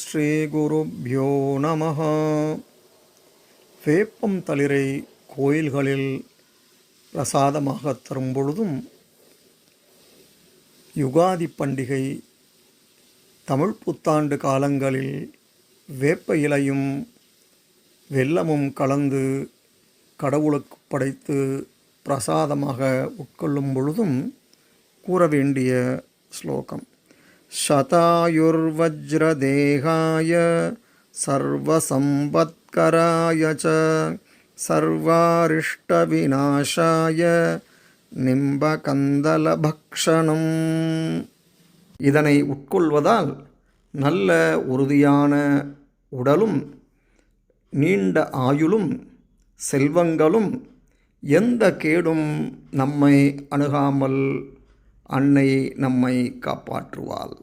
ஸ்ரீகுருப்யோ நம வேப்பம் தளிரை கோயில்களில் பிரசாதமாக தரும் பொழுதும் யுகாதி பண்டிகை தமிழ் புத்தாண்டு காலங்களில் வேப்ப இலையும் வெல்லமும் கலந்து கடவுளுக்கு படைத்து பிரசாதமாக உட்கொள்ளும் பொழுதும் கூற வேண்டிய ஸ்லோகம். शतायुर्वज्रदेहाय सर्वसम्पत्कराय च सर्वारिष्टविनाशाय நிம்பகந்தலபக்ஷணம் இதனை உட்கொள்வதால் நல்ல உறுதியான உடலும் நீண்ட ஆயுளும் செல்வங்களும் எந்த கேடும் நம்மை அணுகாமல் அன்னை நம்மை காப்பாற்றுவாள்.